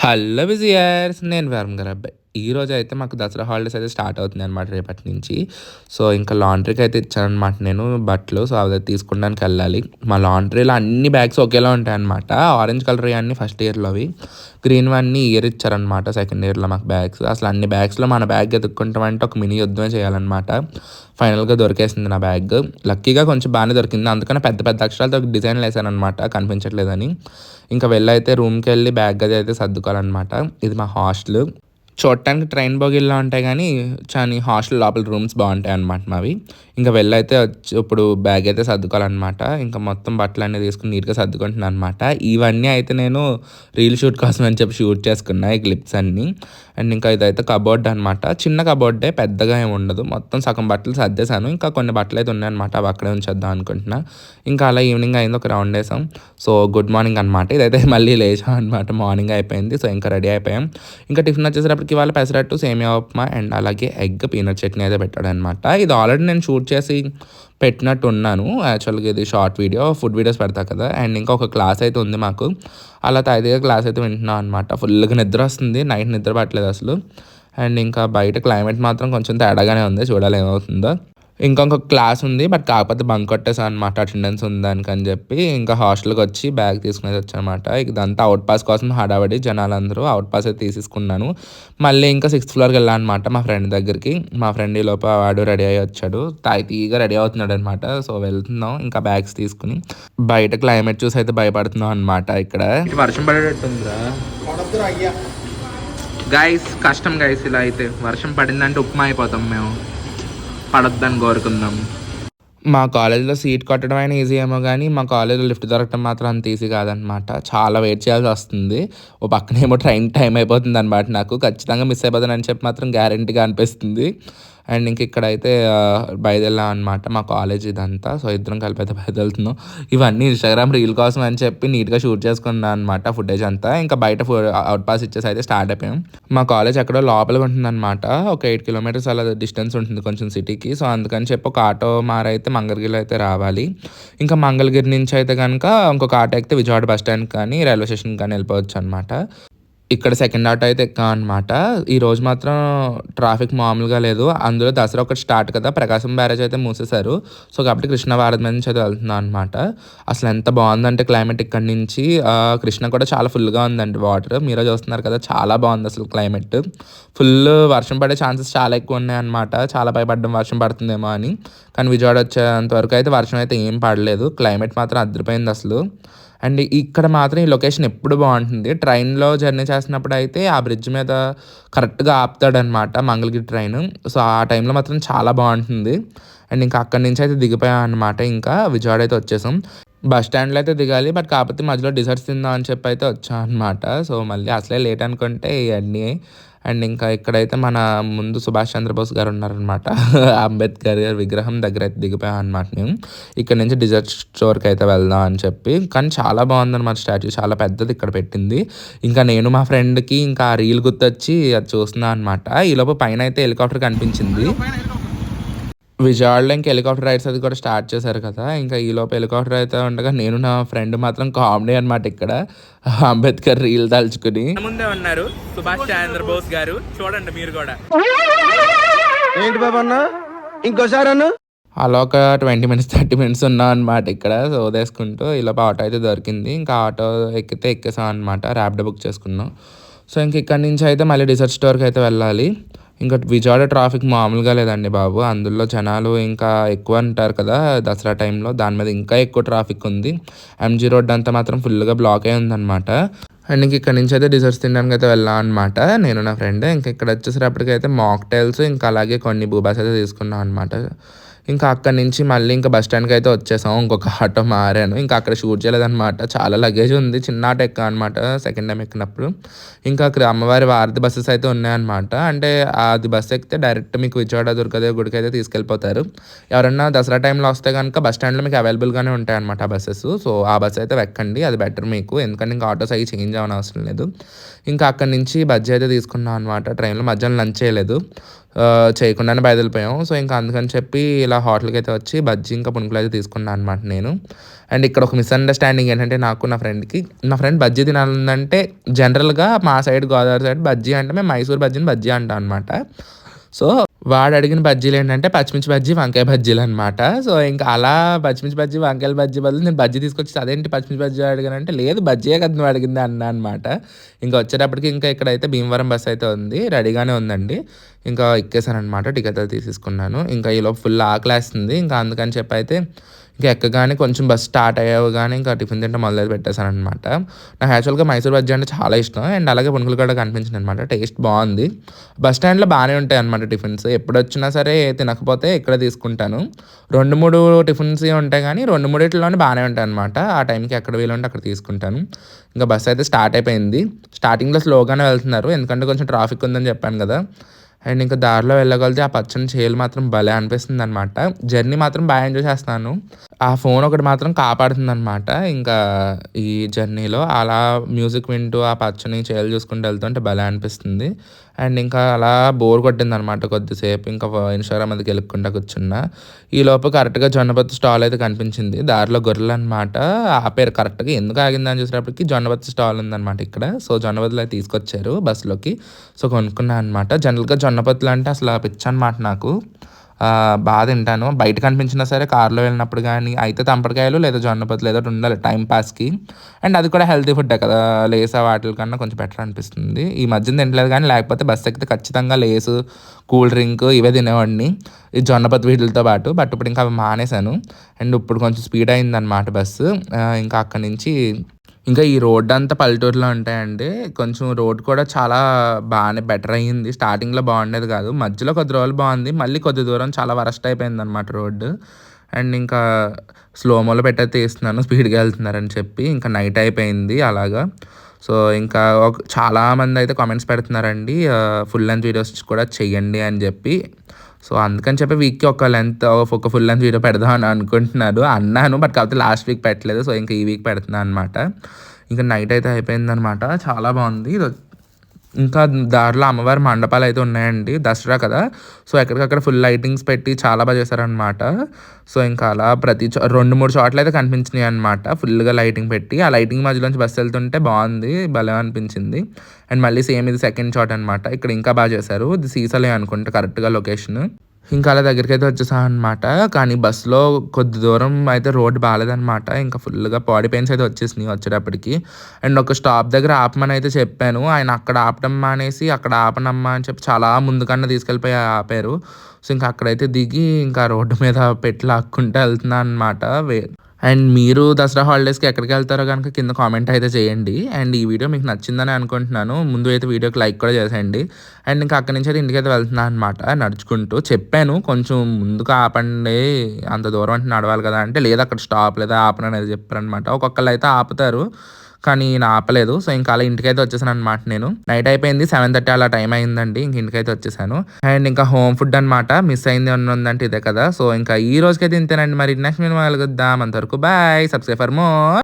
Hello విజయర్స్ నేను వరం గారు అబ్బాయి ఈరోజు అయితే మాకు దసరా హాలిడేస్ అయితే స్టార్ట్ అవుతుంది అనమాట రేపటి నుంచి. సో ఇంకా లాండ్రీకి అయితే ఇచ్చానమాట నేను బట్టలు. సో అవి తీసుకోవడానికి వెళ్ళాలి. మా లాండ్రీలో అన్ని బ్యాగ్స్ ఒకేలా ఉంటాయి అనమాట ఆరెంజ్ కలర్ అన్నీ ఫస్ట్ ఇయర్లో అవి. గ్రీన్ అన్ని ఇయర్ ఇచ్చారనమాట సెకండ్ ఇయర్లో మాకు బ్యాగ్స్. అసలు అన్ని బ్యాగ్స్లో మన బ్యాగ్ ఎదుక్కుంటామంటే ఒక మినీ యుద్ధమే చేయాలన్నమాట. ఫైనల్గా దొరికేసింది నా బ్యాగ్. లక్కీగా కొంచెం బాగానే దొరికింది. అందుకని పెద్ద పెద్ద అక్షరాలతో డిజైన్లు వేసానమాట కనిపించట్లేదని. ఇంకా వెళ్ళైతే రూమ్కి వెళ్ళి బ్యాగ్ అది అయితే సర్దుకోవాలన్నమాట. ఇది మా హాస్టల్. చూడటానికి ట్రైన్ బోగిల్లో ఉంటాయి కానీ చాలా హాస్టల్ లోపల రూమ్స్ బాగుంటాయి అనమాట మావి. ఇంకా వెళ్ళైతే ఇప్పుడు బ్యాగ్ అయితే సర్దుకోవాలన్నమాట. ఇంకా మొత్తం బట్టలు అనేది తీసుకుని నీట్గా సర్దుకుంటున్నాను అనమాట ఇవన్నీ అయితే నేను రీల్ షూట్ కోసం అని చెప్పి షూట్ చేసుకున్నా ఈ క్లిప్స్ అన్నీ. అండ్ ఇంకా ఇదైతే కబోర్డ్ అనమాట చిన్న కబోర్డే పెద్దగా ఏమి ఉండదు. మొత్తం సగం బట్టలు సర్దేశాను. ఇంకా కొన్ని బట్టలు అయితే ఉన్నాయన్నమాట అవి అక్కడే ఉంచేద్దాం అనుకుంటున్నా. ఇంకా అలా ఈవినింగ్ అయింది ఒక రౌండ్ వేసాం. సో గుడ్ మార్నింగ్ అనమాట ఇదైతే మళ్ళీ లేచాం అనమాట మార్నింగ్ అయిపోయింది. సో ఇంకా రెడీ అయిపోయాం. ఇంకా టిఫిన్ వచ్చేసరికి వాళ్ళ పెసరట్టు సేమియా ఉప్మా అండ్ అలాగే ఎగ్ పీనట్ చట్నీ అయితే పెట్టాడు అనమాట ఇది ఆల్రెడీ నేను షూట్ చేసి పెట్టినట్టు ఉన్నాను యాక్చువల్గా ఇది షార్ట్ వీడియో ఫుడ్ వీడియోస్ పెడతా కదా. అండ్ ఇంకా ఒక క్లాస్ అయితే ఉంది మాకు. అలా తైదిగా క్లాస్ అయితే వింటున్నాం అనమాట ఫుల్గా నిద్ర వస్తుంది. నైట్ నిద్ర పట్టలేదు అసలు. అండ్ ఇంకా బయట క్లైమేట్ మాత్రం కొంచెం తేడాగానే ఉంది. చూడాలి ఏమవుతుందో. ఇంకొక క్లాస్ ఉంది బట్ కాకపోతే బంక్ కొట్టేసా అనమాట అటెండెన్స్ ఉందానికి అని చెప్పి ఇంకా హాస్టల్కి వచ్చి బ్యాగ్ తీసుకునేది వచ్చానమాట. ఇదంతా అవుట్ పాస్ కోసం హడావడి జనాలందరూ అవుట్ పాస్ అయితే తీసేసుకున్నాను. మళ్ళీ ఇంకా సిక్స్త్ ఫ్లోర్కి వెళ్ళాను అనమాట మా ఫ్రెండ్ దగ్గరికి. మా ఫ్రెండ్ ఈ లోపల వాడు రెడీ అయ్యి వచ్చాడు. తాయితీగా రెడీ అవుతున్నాడు అనమాట సో వెళ్తున్నాం ఇంకా బ్యాగ్స్ తీసుకుని. బయట క్లైమేట్ చూసి అయితే భయపడుతున్నాం అనమాట ఇక్కడ. వర్షం పడేటట్టుందిరా. గైస్ కష్టం గైస్ ఇలా అయితే. వర్షం పడిందంటే ఉప్మా అయిపోతాం మేము. పడొద్దని కోరుకుందాం. మా కాలేజీలో సీట్ కొట్టడం అయినా ఈజీ ఏమో కానీ మా కాలేజీలో లిఫ్ట్ దొరకడం మాత్రం అంత ఈజీ కాదనమాట చాలా వెయిట్ చేయాల్సి వస్తుంది. ఓ పక్కనేమో ట్రైన్ టైం అయిపోతుంది అనమాట నాకు. ఖచ్చితంగా మిస్ అయిపోతానని చెప్పి మాత్రం గ్యారంటీగా అనిపిస్తుంది. అండ్ ఇంక ఇక్కడైతే బయలుదేరాం అనమాట మా కాలేజ్ ఇదంతా. సో ఇద్దరం కలిపి అయితే బయదెళ్తున్నాం ఇవన్నీ ఇన్స్టాగ్రామ్ రీల్ కోసం అని చెప్పి నీట్గా షూట్ చేసుకున్నాను అనమాట ఫుటేజ్ అంతా. ఇంకా బయట అవుట్ పాస్ ఇచ్చేసి అయితే స్టార్ట్ అయిపోయాం. మా కాలేజ్ అక్కడ లోపలికి ఉంటుందన్నమాట ఒక ఎయిట్ కిలోమీటర్స్ అలా డిస్టెన్స్ ఉంటుంది కొంచెం సిటీకి సో అందుకని చెప్పి ఒక ఆటో మారైతే మంగళగిరి అయితే రావాలి. ఇంకా మంగళగిరి నుంచి అయితే కనుక ఇంకొక ఆటో ఎక్కితే విజయవాడ బస్ స్టాండ్ కానీ రైల్వే స్టేషన్ కానీ వెళ్ళిపోవచ్చు అనమాట ఇక్కడ సెకండ్ ఆటో అయితే ఎక్కా అనమాట ఈరోజు మాత్రం ట్రాఫిక్ మామూలుగా లేదు. అందులో దసరా ఒకటి స్టార్ట్ కదా ప్రకాశం బ్యారేజ్ అయితే మూసేశారు. సో కాబట్టి కృష్ణ భారత్ నుంచి అయితే వెళ్తున్నాను అనమాట అసలు ఎంత బాగుందంటే క్లైమేట్ ఇక్కడ నుంచి. కృష్ణ కూడా చాలా ఫుల్గా ఉందండి వాటర్ మీరే చూస్తున్నారు కదా చాలా బాగుంది అసలు క్లైమేట్ ఫుల్ వర్షం పడే ఛాన్సెస్ చాలా ఎక్కువ ఉన్నాయి అనమాట చాలా భయపడ్డం వర్షం పడుతుందేమో అని. కానీ విజయవాడ వచ్చేంత వరకు అయితే వర్షం అయితే ఏం పడలేదు. క్లైమేట్ మాత్రం అదిరిపోయింది అసలు. అండ్ ఇక్కడ మాత్రం ఈ లొకేషన్ ఎప్పుడు బాగుంటుంది. ట్రైన్లో జర్నీ చేసినప్పుడు అయితే ఆ బ్రిడ్జ్ మీద కరెక్ట్గా ఆపుతాడనమాట మంగళగిరి ట్రైన్. సో ఆ టైంలో మాత్రం చాలా బాగుంటుంది. అండ్ ఇంకా అక్కడి నుంచి అయితే దిగిపోయాం అనమాట ఇంకా విజయవాడ అయితే వచ్చేసాం. బస్ స్టాండ్లో అయితే దిగాలి. బట్ కాకపోతే మధ్యలో డిజర్ట్స్ తిందాం అని చెప్పి అయితే వచ్చాం అనమాట సో మళ్ళీ అసలే లేట్ అనుకుంటే ఇవన్నీ అండ్ ఇంకా ఇక్కడైతే మన ముందు సుభాష్ చంద్రబోస్ గారు ఉన్నారనమాట అంబేద్కర్ గారి విగ్రహం దగ్గర అయితే దిగిపోయాం అనమాట మేము. ఇక్కడ నుంచి డిజర్ట్ స్టోర్కి అయితే వెళ్దాం అని చెప్పి. కానీ చాలా బాగుందన్నమాట స్టాచ్యూ. చాలా పెద్దది ఇక్కడ పెట్టింది. ఇంకా నేను మా ఫ్రెండ్కి ఇంకా రీల్ గుర్తొచ్చి అది చూస్తున్నాను అనమాట ఈలోపు పైన అయితే హెలికాప్టర్ కనిపించింది. విజయవాడలో ఇంకా హెలికాప్టర్ రైడ్స్ అది కూడా స్టార్ట్ చేశారు కదా. ఇంకా ఈ లోపు హెలికాప్టర్ అయితే ఉండగా నేను నా ఫ్రెండ్ మాత్రం కామెడీ అనమాట ఇక్కడ. అంబేద్కర్ రీల్ తలుచుకుని. ముందే ఉన్నారు సుభాష్ చంద్రబోస్ గారు. చూడండి మీరు కూడా. ఏంటి బాబు అన్న? ఇంకోసారి అన్న? అలా ఒక ట్వంటీ మినిట్స్ థర్టీ మినిట్స్ ఉన్నాం అనమాట ఇక్కడ. సోదేసుకుంటూ ఇలా ఆటో అయితే దొరికింది. ఇంకా ఆటో ఎక్కితే ఎక్కేసాం అనమాట ర్యాపిడో బుక్ చేసుకున్నాం. సో ఇంక ఇక్కడ నుంచి అయితే మళ్ళీ డిసర్ట్ స్టోర్కి అయితే వెళ్ళాలి. ఇంకా విజయవాడ ట్రాఫిక్ మామూలుగా లేదండి బాబు. అందులో జనాలు ఇంకా ఎక్కువ అంటారు కదా దసరా టైంలో. దాని మీద ఇంకా ఎక్కువ ట్రాఫిక్ ఉంది. ఎంజీ రోడ్ అంతా మాత్రం ఫుల్గా బ్లాక్ అయి ఉందన్నమాట. అండ్ ఇంక ఇక్కడ నుంచి అయితే డిజర్ట్స్ తినడానికి అయితే వెళ్ళాం అనమాట నేను నా ఫ్రెండ్ ఇంకా ఇక్కడ వచ్చేసరిప్పటికైతే మాక్టైల్స్ ఇంకా అలాగే కొన్ని బూబాస్ అయితే తీసుకున్నాం అనమాట ఇంకా అక్కడి నుంచి మళ్ళీ ఇంకా బస్ స్టాండ్కి అయితే వచ్చేసాం. ఇంకొక ఆటో మారాను. ఇంకా అక్కడ షూట్ చేయలేదన్నమాట. చాలా లగేజ్ ఉంది. చిన్న ఆటో ఎక్క అనమాట సెకండ్ టైం ఎక్కినప్పుడు. ఇంకా అక్కడ అమ్మవారి వారధి బస్సెస్ అయితే ఉన్నాయన్నమాట. అంటే అది బస్సు ఎక్కితే డైరెక్ట్ మీకు విజయవాడ దుర్గదేవి గుడికి అయితే తీసుకెళ్ళిపోతారు. ఎవరన్నా దసరా టైంలో వస్తే కనుక బస్ స్టాండ్లో మీకు అవైలబుల్గానే ఉంటాయన్నమాట ఆ బస్సెస్. సో ఆ బస్ అయితే వెక్కండి. అది బెటర్ మీకు. ఎందుకంటే ఇంకా ఆటోస్ అవి చేంజ్ అవ్వని అవసరం లేదు. ఇంకా అక్కడి నుంచి బజ్జీ అయితే తీసుకున్నాం అనమాట ట్రైన్లో మధ్యాహ్నం లంచ్ చేయలేదు. చేయకుండానే బయలుదేరిపోయాం. సో ఇంకా అందుకని చెప్పి ఇలా హోటల్కి అయితే వచ్చి బజ్జీ ఇంకా పునుకులు అయితే తీసుకున్నాను అనమాట నేను. అండ్ ఇక్కడ ఒక మిస్అండర్స్టాండింగ్ ఏంటంటే నాకు నా ఫ్రెండ్కి నా ఫ్రెండ్ బజ్జీ తినాలంటే జనరల్గా మా సైడ్ గోదావరి సైడ్ బజ్జీ అంటే మేము మైసూర్ బజ్జీని బజ్జీ అంటాం అనమాట సో వాడు అడిగిన బజ్జీలు ఏంటంటే పచ్చిమిర్చి బజ్జీ వంకాయ బజ్జీలు అనమాట సో ఇంకా అలా పచ్చిమిర్చి బజ్జీ వంకాయల బజ్జీ బదులు నేను బజ్జీ తీసుకొచ్చి అదేంటి పచ్చిమిర్చి బజ్జీ? అడిగానంటే లేదు బజ్జీయే కదా నువ్వు అడిగింది అన్నా అనమాట ఇంకా వచ్చేటప్పటికి ఇంకా ఇక్కడైతే భీమవరం బస్ అయితే ఉంది రెడీగానే ఉందండి. ఇంకా ఎక్కేసాను అనమాట టికెట్ అయితే తీసేసుకున్నాను. ఇంకా ఈలో ఫుల్ ఆకలేస్తుంది. ఇంకా అందుకని చెప్పి అయితే ఇంకా ఎక్కగానే కొంచెం బస్ స్టార్ట్ అయ్యగానే ఇంకా టిఫిన్ తింటే మొదలు పెట్టేశాను అనమాట నాకు యాక్చువల్గా మైసూర్ బజ్జీ అంటే చాలా ఇష్టం. అండ్ అలాగే పునుకులు కూడా కనిపించింది అనమాట టేస్ట్ బాగుంది. బస్ స్టాండ్లో బాగానే ఉంటాయి అనమాట టిఫిన్స్. ఎప్పుడు వచ్చినా సరే తినకపోతే ఇక్కడ తీసుకుంటాను. రెండు మూడు టిఫిన్స్ ఉంటాయి కానీ రెండు మూడిట్లోనే బాగానే ఉంటాయి అనమాట ఆ టైంకి ఎక్కడ వీలుంటే అక్కడ తీసుకుంటాను. ఇంకా బస్ అయితే స్టార్ట్ అయిపోయింది. స్టార్టింగ్లో స్లోగానే వెళ్తున్నారు. ఎందుకంటే కొంచెం ట్రాఫిక్ ఉందని చెప్పాను కదా. అండ్ ఇంకా దారిలో వెళ్ళగలితే ఆ పచ్చని చేలు మాత్రం భలే అనిపిస్తుంది అనమాట జర్నీ మాత్రం బాగా ఎంజాయ్ చేస్తాను. ఆ ఫోన్ ఒకటి మాత్రం కాపాడుతుంది అనమాట ఇంకా ఈ జర్నీలో అలా మ్యూజిక్ వింటూ ఆ పచ్చని చేలు చూసుకుంటూ వెళ్తుంటే భలే అనిపిస్తుంది. అండ్ ఇంకా అలా బోర్ కొట్టింది అనమాట కొద్దిసేపు. ఇంకా ఇన్స్టాగ్రామ్ అది గెలుక్కుంటా కూర్చున్నా. ఈ లోపు కరెక్ట్గా జొన్నపత్తి స్టాల్ అయితే కనిపించింది. దారిలో గొర్రెలు అనమాట ఆపేరు కరెక్ట్గా. ఎందుకు ఆగిందని చూసేటప్పటికి జొన్నపత్తి స్టాల్ ఉందన్నమాట ఇక్కడ. సో జొన్నపత్తులు అయితే తీసుకొచ్చారు బస్సులోకి. సో కొనుక్కున్నాను అనమాట జనరల్గా జొన్నపత్తులు అంటే అసలు పిచ్చ అనమాట నాకు. బాగా తింటాను. బయట కనిపించినా సరే కార్లో వెళ్ళినప్పుడు కానీ అయితే తంపడికాయలు లేదా జొన్నపత్తులు ఏదో ఒకటి ఉండాలి టైం పాస్కి. అండ్ అది కూడా హెల్తీ ఫుడ్ కదా లేసా వాటి కన్నా కొంచెం బెటర్ అనిపిస్తుంది. ఈ మధ్యన తింటలేదు కానీ లేకపోతే బస్ ఎక్కితే ఖచ్చితంగా లేసు కూల్ డ్రింక్ ఇవే తినేవాడిని. ఈ జొన్నపత్తి వీటితో పాటు బట్ ఇప్పుడు ఇంకా అవి మానేశాను. అండ్ ఇప్పుడు కొంచెం స్పీడ్ అయిందన్నమాట బస్సు. ఇంకా అక్కడి నుంచి ఇంకా ఈ రోడ్ అంతా పల్లెటూరులో ఉంటాయండి. కొంచెం రోడ్ కూడా చాలా బాగానే బెటర్ అయ్యింది. స్టార్టింగ్లో బాగుండేది కాదు. మధ్యలో కొద్ది రోజులు బాగుంది. మళ్ళీ కొద్ది దూరం చాలా వరస్ట్ అయిపోయింది అనమాట రోడ్డు. అండ్ ఇంకా స్లోమోలో పెట్టే తీస్తున్నాను. స్పీడ్గా వెళ్తున్నారని చెప్పి. ఇంకా నైట్ అయిపోయింది అలాగా. సో ఇంకా ఒక చాలామంది అయితే కామెంట్స్ పెడుతున్నారండి. ఫుల్ లెంత్ వీడియోస్ కూడా చెయ్యండి అని చెప్పి. సో అందుకని చెప్పి వీక్కి ఒక లెంత్ ఒక ఫుల్ లెంత్ వీడియో పెడదాం అని అనుకుంటున్నాను అన్నాను బట్ కాకపోతే లాస్ట్ వీక్ పెట్టలేదు. సో ఇంకా ఈ వీక్ పెడుతున్నాను అనమాట ఇంకా నైట్ అయితే అయిపోయిందనమాట చాలా బాగుంది. ఇది ఇంకా దారిలో అమ్మవారి మండపాలు అయితే ఉన్నాయండి దసరా కదా. సో ఎక్కడికక్కడ ఫుల్ లైటింగ్స్ పెట్టి చాలా బాగా చేశారనమాట సో ఇంకా అలా ప్రతి చో రెండు మూడు చోట్ల అయితే కనిపించినాయి అనమాట ఫుల్గా లైటింగ్ పెట్టి ఆ లైటింగ్ మధ్యలోంచి బస్సు వెళ్తుంటే బాగుంది భలే అనిపించింది. అండ్ మళ్ళీ సేమ్ ఇది సెకండ్ షాట్ అనమాట ఇక్కడ ఇంకా బాగా చేశారు. ఇది సీసలే అనుకుంటా కరెక్ట్గా లొకేషన్ ఇంకా అలా దగ్గరికి అయితే వచ్చేసాం అనమాట కానీ బస్సులో కొద్ది దూరం అయితే రోడ్ బాగాలేదనమాట ఇంకా ఫుల్గా బాడీ పెయిన్స్ అయితే వచ్చేసినాయి వచ్చేటప్పటికి. అండ్ ఒక స్టాప్ దగ్గర ఆపమని అయితే చెప్పాను. ఆయన అక్కడ ఆపడం మానేసి అక్కడ ఆపనమ్మా అని చెప్పి చాలా ముందుకన్నా తీసుకెళ్ళిపోయి ఆపారు. సో ఇంకా అక్కడైతే దిగి ఇంకా రోడ్డు మీద పెట్టి లాక్కుంటే వెళ్తున్నా అనమాట వే అండ్ మీరు దసరా హాలిడేస్కి ఎక్కడికి వెళ్తారో కనుక కింద కామెంట్ అయితే చేయండి. అండ్ ఈ వీడియో మీకు నచ్చిందని అనుకుంటున్నాను. ముందు అయితే వీడియోకి లైక్ కూడా చేసేయండి. అండ్ ఇంకా అక్కడి నుంచి అయితే ఇంటికి అయితే వెళ్తున్నాను అనమాట నడుచుకుంటూ చెప్పాను కొంచెం ముందుకు ఆపండి అంత దూరం అంటే నడవాలి కదా అంటే లేదు అక్కడ స్టాప్ లేదా ఆపను అనేది చెప్పారనమాట ఒక్కొక్కళ్ళు అయితే ఆపుతారు. కానీ నేను ఆపలేదు. సో ఇంకా అలా ఇంటికైతే వచ్చేసాను అనమాట నేను. నైట్ అయిపోయింది. సెవెన్ థర్టీ అలా టైం అయిందండి. ఇంక ఇంటికైతే వచ్చేసాను. అండ్ ఇంకా హోమ్ ఫుడ్ అనమాట మిస్ అయింది ఏమన్నా ఉందంటే ఇదే కదా. సో ఇంకా ఈ రోజుకైతే ఇంతేనండి. మరి నెక్స్ట్ మేము కలుగుద్దాం అంతవరకు బాయ్. Subscribe for more.